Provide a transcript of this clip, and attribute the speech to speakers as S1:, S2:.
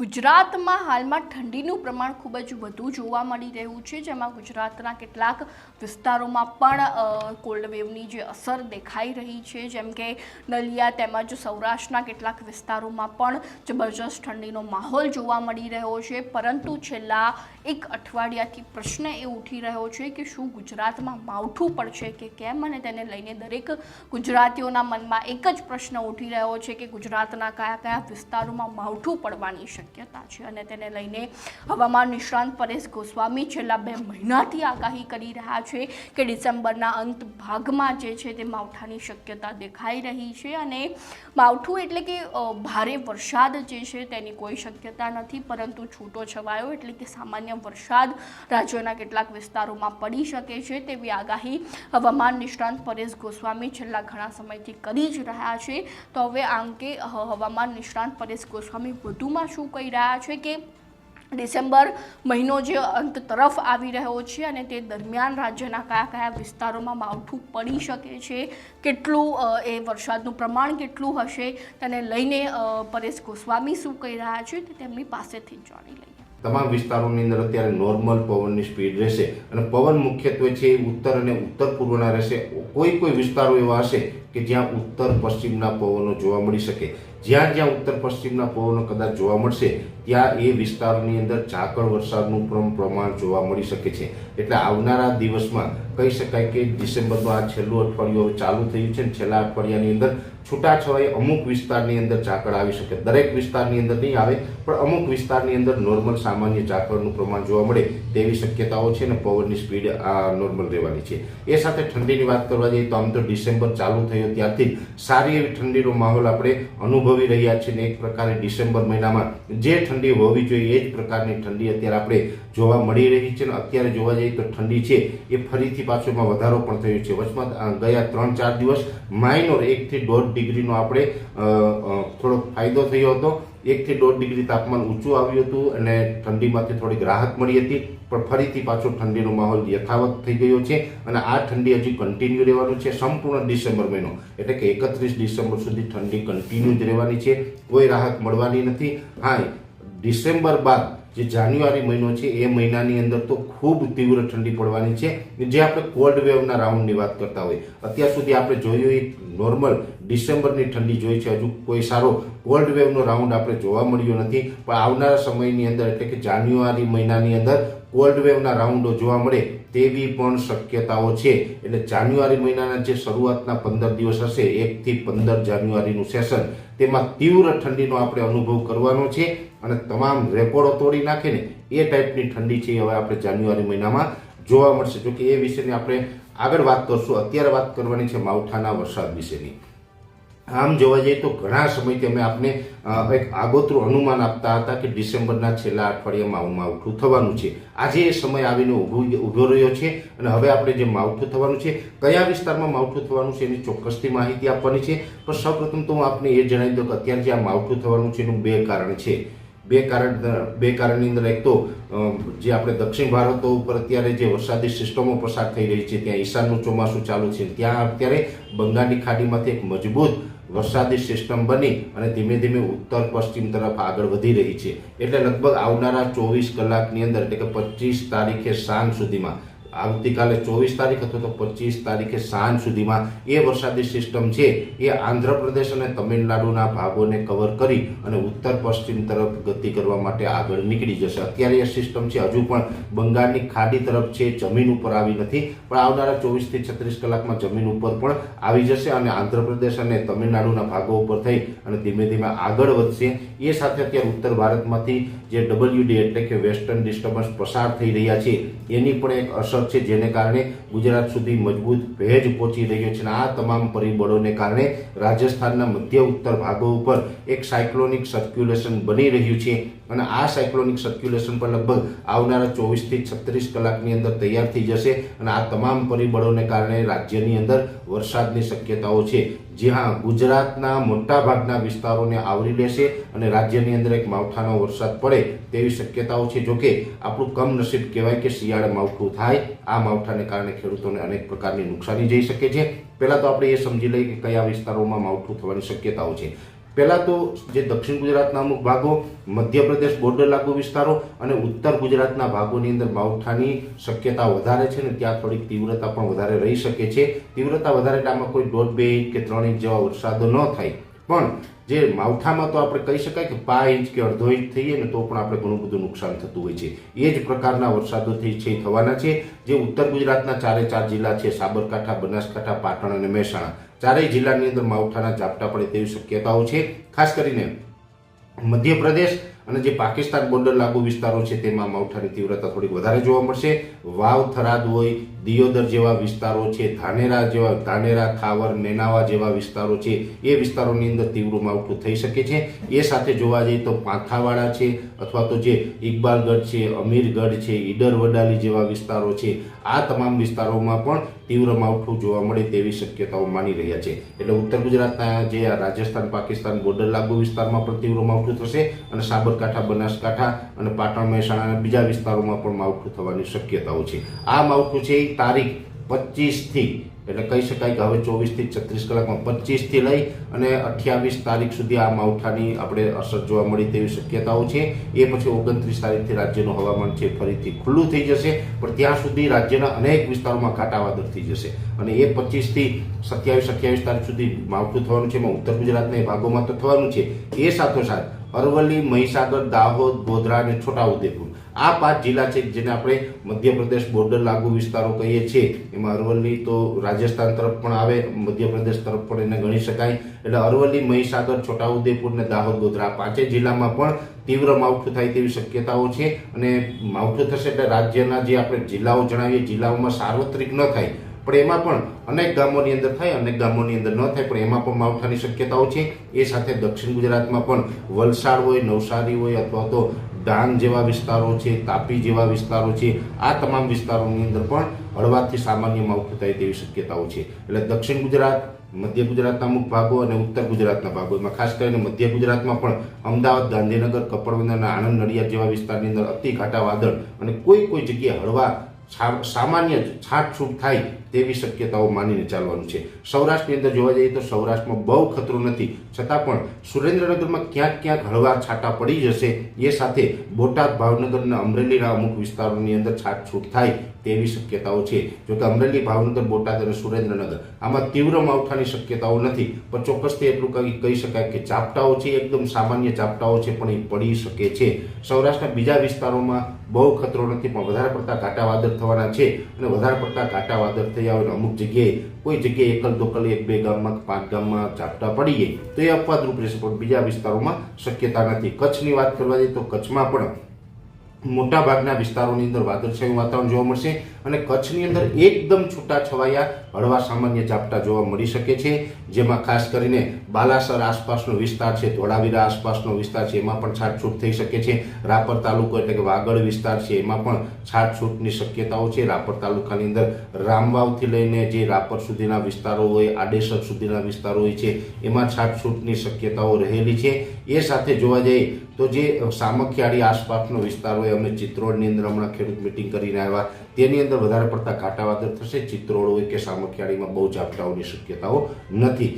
S1: ગુજરાતમાં હાલમાં ઠંડીનું પ્રમાણ ખૂબ જ વધુ જોવા મળી રહ્યું છે, જેમાં ગુજરાતના કેટલાક વિસ્તારોમાં પણ કોલ્ડ વેવની જે અસર દેખાઈ રહી છે, જેમ કે નલિયા તેમજ સૌરાષ્ટ્રના કેટલાક વિસ્તારોમાં પણ જબરજસ્ત ઠંડીનો માહોલ જોવા મળી રહ્યો છે. પરંતુ છેલ્લા એક અઠવાડિયાથી પ્રશ્ન એ ઉઠી રહ્યો છે કે શું ગુજરાતમાં માવઠું પડશે કે કેમ? અને તેને લઈને દરેક ગુજરાતીઓના મનમાં એક જ પ્રશ્ન ઉઠી રહ્યો છે કે ગુજરાતના કયા કયા વિસ્તારોમાં માવઠું પડવાની શક્યતા છે અને તેને લઈને હવામાન નિષ્ણાંત પરેશ ગોસ્વામી છેલ્લા બે મહિનાથી આગાહી કરી રહ્યા છે કે ડિસેમ્બરના અંત ભાગમાં જે છે તે માવઠાની શક્યતા દેખાઈ રહી છે અને માવઠું એટલે કે ભારે વરસાદ જે છે તેની કોઈ શક્યતા નથી, પરંતુ છૂટો છવાયો એટલે કે સામાન્ય વરસાદ રાજ્યના કેટલાક વિસ્તારોમાં પડી શકે છે તેવી આગાહી હવામાન નિષ્ણાંત પરેશ ગોસ્વામી છેલ્લા ઘણા સમયથી કરી જ રહ્યા છે. તો હવે આ અંગે હવામાન નિષ્ણાંત પરેશ ગોસ્વામી વધુમાં શું કહી રહ્યા છે કે ડિસેમ્બર મહિનો જે અંત તરફ આવી રહ્યો છે અને તે દરમિયાન રાજ્યના કયા કયા વિસ્તારોમાં માવઠું પડી શકે છે, કેટલું એ વરસાદનું પ્રમાણ કેટલું હશે, તેને લઈને પરેશ ગોસ્વામી શું કહી રહ્યા છે તે તેમની પાસેથી જાણી લઈએ.
S2: તમામ વિસ્તારોની અંદર અત્યારે નોર્મલ પવનની સ્પીડ રહેશે. અને પવન મુખ્યત્વે છે એ ઉત્તર અને ઉત્તર પૂર્વના રહેશે. કોઈ કોઈ વિસ્તારો એવા હશે કે જ્યાં ઉત્તર પશ્ચિમના પવનો જોવા મળી શકે. જ્યાં જ્યાં ઉત્તર પશ્ચિમના પવનો કદાચ જોવા મળશે, ત્યાં એ વિસ્તારોની અંદર ઝાકળ વરસાદનું પ્રમાણ જોવા મળી શકે છે. એટલે આવનારા દિવસમાં કહી શકાય કે ડિસેમ્બરનું આ છેલ્લું અઠવાડિયું ચાલુ થયું છે છેલ્લા અઠવાડિયાની અંદર છૂટાછવાયે અમુક વિસ્તારની અંદર ઝાકળ આવી શકે. દરેક વિસ્તારની અંદર નહીં આવે, પણ અમુક વિસ્તારની અંદર નોર્મલ સામાન્ય ઝાકળનું પ્રમાણ જોવા મળે તેવી શક્યતાઓ છે અને પવનની સ્પીડ, આ, નોર્મલ રહેવાની છે. એ સાથે ઠંડીની વાત કરવા જઈએ તો આમ તો ડિસેમ્બર ચાલુ થયો ત્યારથી સારી એવી ઠંડીનો માહોલ આપણે અનુભવી રહ્યા છીએ ને એક પ્રકારે ડિસેમ્બર મહિનામાં જે ઠંડી હોવી જોઈએ એ જ પ્રકારની ઠંડી અત્યારે આપણે જોવા મળી રહી છે ને અત્યારે જોવા જઈએ તો ઠંડી છે એ ફરીથી પાછોમાં વધારો પણ થયો છે. વચમાં ગયા ત્રણ ચાર દિવસ માઇનોર એકથી દોઢ ડિગ્રીનો આપણે થોડોક ફાયદો થયો હતો. એકથી દોઢ ડિગ્રી તાપમાન ઊંચું આવ્યું હતું અને ઠંડીમાંથી થોડીક રાહત મળી હતી, પણ ફરીથી પાછો ઠંડીનો માહોલ યથાવત થઈ ગયો છે અને આ ઠંડી હજી કન્ટિન્યુ રહેવાનું છે સંપૂર્ણ ડિસેમ્બર મહિનો. એટલે કે એકત્રીસ ડિસેમ્બર સુધી ઠંડી કન્ટિન્યુ જ રહેવાની છે. કોઈ રાહત મળવાની નથી. હા ડિસેમ્બર બાદ જે જાન્યુઆરી મહિનો છે, એ મહિનાની અંદર તો ખૂબ તીવ્ર ઠંડી પડવાની છે. જે આપણે કોલ્ડ વેવના રાઉન્ડની વાત કરતા હોય, અત્યાર સુધી આપણે જોયું એ નોર્મલ ડિસેમ્બરની ઠંડી જોઈ છે. હજુ કોઈ સારો કોલ્ડ વેવનો રાઉન્ડ આપણે જોવા મળ્યો નથી. પણ આવનારા સમયની અંદર એટલે કે જાન્યુઆરી મહિનાની અંદર કોલ્ડ વેવના રાઉન્ડો જોવા મળે તેવી પણ શક્યતાઓ છે. એટલે જાન્યુઆરી મહિનાના જે શરૂઆતના પંદર દિવસ હશે એકથી પંદર જાન્યુઆરીનું સેશન તેમાં તીવ્ર ઠંડીનો આપણે અનુભવ કરવાનો છે અને તમામ રેકોર્ડો તોડી નાખે ને એ ટાઈપની ઠંડી છે હવે આપણે જાન્યુઆરી મહિનામાં જોવા મળશે. જોકે એ વિશેની આપણે આગળ વાત કરશું. અત્યારે વાત કરવાની છે માવઠાના વરસાદ વિશેની. આમ જોવા જઈએ તો ઘણા સમયથી અમે આપને એક આગોતરું અનુમાન આપતા હતા કે ડિસેમ્બરના છેલ્લા અઠવાડિયામાં માવઠું થવાનું છે. આજે એ સમય આવીને ઊભો રહ્યો છે અને હવે આપણે જે માવઠું થવાનું છે, કયા વિસ્તારમાં માવઠું થવાનું છે એની ચોક્કસથી માહિતી આપવાની છે. પણ સૌપ્રથમ તો હું આપને એ જણાવી દઉં કે અત્યારે જે આ માવઠું થવાનું છે એનું બે કારણ છે. બે કારણ બે કારણની અંદર એક તો જે આપણે દક્ષિણ ભારતો ઉપર અત્યારે જે વરસાદી સિસ્ટમો પસાર થઈ રહી છે, ત્યાં ઈશાનનું ચોમાસું ચાલુ છે. ત્યાં અત્યારે બંગાળની ખાડીમાંથી એક મજબૂત વરસાદી સિસ્ટમ બની અને ધીમે ધીમે ઉત્તર પશ્ચિમ તરફ આગળ વધી રહી છે. એટલે લગભગ આવનારા ચોવીસ કલાકની અંદર એટલે કે પચીસ તારીખે સાંજ સુધીમાં આવતીકાલે ચોવીસ તારીખ અથવા તો પચીસ તારીખે સાંજ સુધીમાં એ વરસાદી સિસ્ટમ છે એ આંધ્રપ્રદેશ અને તમિલનાડુના ભાગોને કવર કરી અને ઉત્તર પશ્ચિમ તરફ ગતિ કરવા માટે આગળ નીકળી જશે. અત્યારે એ સિસ્ટમ છે, હજુ પણ બંગાળની ખાડી તરફ છે, જમીન ઉપર આવી નથી, પણ આવનારા ચોવીસથી છત્રીસ કલાકમાં જમીન ઉપર પણ આવી જશે અને આંધ્રપ્રદેશ અને તમિલનાડુના ભાગો ઉપર થઈ અને ધીમે ધીમે આગળ વધશે. એ સાથે અત્યારે ઉત્તર ભારતમાંથી જે ડબલ્યુડી એટલે કે વેસ્ટર્ન ડિસ્ટર્બન્સ પસાર થઈ રહ્યા છે, એની પણ એક અસર છે જેને કારણે ગુજરાત સુધી મજબૂત ભેજ પહોંચી રહ્યો છે અને આ તમામ પરિબળોને કારણે રાજસ્થાનના મધ્ય ઉત્તર ભાગો ઉપર એક સાયક્લોનિક સર્ક્યુલેશન બની રહ્યું છે. અને આ સાયક્લોનિક સર્ક્યુલેશન પણ લગભગ આવનારા ચોવીસથી છત્રીસ કલાકની અંદર તૈયાર થઈ જશે અને આ તમામ પરિબળોને કારણે રાજ્યની અંદર વરસાદની શક્યતાઓ છે. જ્યાં ગુજરાતના મોટા ભાગના વિસ્તારોને આવરી લેશે અને રાજ્યની અંદર એક માવઠાનો વરસાદ પડે તેવી શક્યતાઓ છે. જોકે આપણું કમનસીબ કહેવાય કે શિયાળે માવઠું થાય, આ માવઠાને કારણે ખેડૂતોને અનેક પ્રકારની નુકસાની જઈ શકે છે. પહેલાં તો આપણે એ સમજી લઈએ કે કયા વિસ્તારોમાં માવઠું થવાની શક્યતાઓ છે. પહેલાં તો જે દક્ષિણ ગુજરાતના અમુક ભાગો, મધ્યપ્રદેશ બોર્ડર લાગુ વિસ્તારો અને ઉત્તર ગુજરાતના ભાગોની અંદર માવઠાની શક્યતા વધારે છે ને ત્યાં થોડીક તીવ્રતા પણ વધારે રહી શકે છે. તીવ્રતા વધારે એટલે કોઈ દોઢ બે ઇંચ કે ત્રણ ઇંચ જેવા વરસાદો ન થાય. પણ જે માવઠામાં તો આપણે કહી શકાય કે પા ઇંચ કે અડધો ઇંચ થઈએ ને તો પણ આપણે ઘણું બધું નુકસાન થતું હોય છે. એ જ પ્રકારના વરસાદો થઈ છે થવાના છે. જે ઉત્તર ગુજરાતના ચારે ચાર જિલ્લા છે, સાબરકાંઠા, બનાસકાંઠા, પાટણ અને મહેસાણા. ચારેય જિલ્લાની અંદર માવઠાના ઝાપટા પડે તેવી શક્યતાઓ છે. ખાસ કરીને મધ્યપ્રદેશ અને જે પાકિસ્તાન બોર્ડર લાગુ વિસ્તારો છે, તેમાં માવઠાની તીવ્રતા થોડીક વધારે જોવા મળશે. વાવ, થરાદ હોય, દિયોદર જેવા વિસ્તારો છે, ધાનેરા જેવા, ધાનેરા, ખાવર, મેનાવા જેવા વિસ્તારો છે, એ વિસ્તારોની અંદર તીવ્ર માવઠું થઈ શકે છે. એ સાથે જોવા જઈએ તો પાંથાવાડા છે, અથવા તો જે ઇકબાલગઢ છે, અમીરગઢ છે, ઈડર વડાલી જેવા વિસ્તારો છે, આ તમામ વિસ્તારોમાં પણ તીવ્ર માવઠું જોવા મળે તેવી શક્યતાઓ માની રહ્યા છે. એટલે ઉત્તર ગુજરાતના જે રાજસ્થાન પાકિસ્તાન બોર્ડર લાગુ વિસ્તારમાં પણ તીવ્ર માવઠું થશે અને સાબરકાંઠા બનાસકાંઠા અને પાટણ મહેસાણા બીજા વિસ્તારોમાં પણ માવઠું થવાની શક્યતાઓ છે. આ માવઠું છે એ તારીખ પચીસથી, એટલે કહી શકાય કે હવે ચોવીસથી છત્રીસ કલાકમાં પચીસથી લઈ અને અઠ્યાવીસ તારીખ સુધી આ માવઠાની આપણે અસર જોવા મળી તેવી શક્યતાઓ છે. એ પછી ઓગણત્રીસ તારીખથી રાજ્યનું હવામાન છે ફરીથી ખુલ્લું થઈ જશે, પણ ત્યાં સુધી રાજ્યના અનેક વિસ્તારોમાં કાંટાવાદર થઈ જશે. અને એ પચીસથી સત્યાવીસ, અઠ્યાવીસ તારીખ સુધી માવઠું થવાનું છે, એમાં ઉત્તર ગુજરાતના ભાગોમાં તો થવાનું છે. એ સાથોસાથ અરવલ્લી, મહીસાગર, દાહોદ, ગોધરા અને છોટાઉદેપુર. આ પાંચ જિલ્લા છે જેને આપણે મધ્યપ્રદેશ બોર્ડર લાગુ વિસ્તારો કહીએ છીએ. એમાં અરવલ્લી તો રાજસ્થાન તરફ પણ આવે, મધ્યપ્રદેશ તરફ પણ એને ગણી શકાય. એટલે અરવલ્લી, મહીસાગર, છોટાઉદેપુર અને દાહોદ, ગોધરા આ પાંચેય જિલ્લામાં પણ તીવ્ર માવઠું થાય તેવી શક્યતાઓ છે. અને માવઠું થશે એટલે રાજ્યના જે આપણે જિલ્લાઓ જણાવીએ, જિલ્લાઓમાં સાર્વત્રિક ન થાય પણ એમાં પણ અનેક ગામોની અંદર થાય, અનેક ગામોની અંદર ન થાય, પણ એમાં પણ માવઠાની શક્યતાઓ છે. એ સાથે દક્ષિણ ગુજરાતમાં પણ વલસાડ હોય, નવસારી હોય, અથવા તો ડાંગ જેવા વિસ્તારો છે, તાપી જેવા વિસ્તારો છે, આ તમામ વિસ્તારોની અંદર પણ હળવાથી સામાન્ય માવઠું થાય તેવી શક્યતાઓ છે. એટલે દક્ષિણ ગુજરાત, મધ્ય ગુજરાતના અમુક ભાગો અને ઉત્તર ગુજરાતના ભાગો. એમાં ખાસ કરીને મધ્ય ગુજરાતમાં પણ અમદાવાદ, ગાંધીનગર કપડવંદર અને આણંદ, નડિયાદ જેવા વિસ્તારની અંદર અતિ ઘાટા વાદળ અને કોઈ કોઈ જગ્યાએ હળવા સામાન્ય છાંટછૂટ થાય તેવી શક્યતાઓ માનીને ચાલવાનું છે. સૌરાષ્ટ્રની અંદર જોવા જઈએ તો સૌરાષ્ટ્રમાં બહુ ખતરો નથી. છતાં પણ સુરેન્દ્રનગરમાં ક્યાંક ક્યાંક હળવા છાંટા પડી જશે. એ સાથે બોટાદ, ભાવનગર અને અમરેલીના અમુક વિસ્તારોની અંદર છાંટછૂટ થાય તેવી શક્યતાઓ છે. જો કે અમરેલી, ભાવનગર, બોટાદ અને સુરેન્દ્રનગર આમાં તીવ્ર માવઠાની શક્યતાઓ નથી, પણ ચોક્કસથી એટલું કહી શકાય કે ચાપટાઓ છે, એકદમ સામાન્ય ચાપટાઓ છે, પણ એ પડી શકે છે. સૌરાષ્ટ્રના બીજા વિસ્તારોમાં બહુ ખતરો નથી, પણ વધારે પડતા ઘાટા વાદળ થવાના છે અને વધારે પડતા ઘાટા વાદળ થયા હોય અમુક જગ્યાએ કોઈ જગ્યાએ એકલ દોકલ એક, બે ગામમાં, પાંચ ગામમાં ઝાપટા પડી જાય. તો એ અપવાદરૂપ રહેશે, પણ બીજા વિસ્તારોમાં શક્યતા નથી. કચ્છની વાત કરવા જઈએ તો કચ્છમાં પણ મોટા ભાગના વિસ્તારોની અંદર વાદળછાયું વાતાવરણ જોવા મળશે. અને કચ્છની અંદર એકદમ છૂટા છવાયા હળવા સામાન્ય ઝાપટા જોવા મળી શકે છે, જેમાં ખાસ કરીને બાલાસર આસપાસનો વિસ્તાર છે, ધોળાવીરા આસપાસનો વિસ્તાર છે, એમાં પણ છાટછૂટ થઈ શકે છે. રાપર તાલુકો એટલે કે વાગડ વિસ્તાર છે, એમાં પણ છાટછૂટની શક્યતાઓ છે. રાપર તાલુકાની અંદર રામવાવથી લઈને જે રાપર સુધીના વિસ્તારો હોય, આડેસર સુધીના વિસ્તારો હોય છે, એમાં છાટછૂટની શક્યતાઓ રહેલી છે. એ સાથે જોવા જઈએ તો જે સામખિયાળી આસપાસનો વિસ્તાર હોય, અમે ચિત્રોડની અંદર હમણાં ખેડૂત મિટિંગ કરીને આવ્યા. તેની અંદર વધારે પડતા ઘાટા થશે ચિત્રોડ હોય કે સામખિયાળીમાં બહુ ઝાપટાઓની શક્યતાઓ નથી.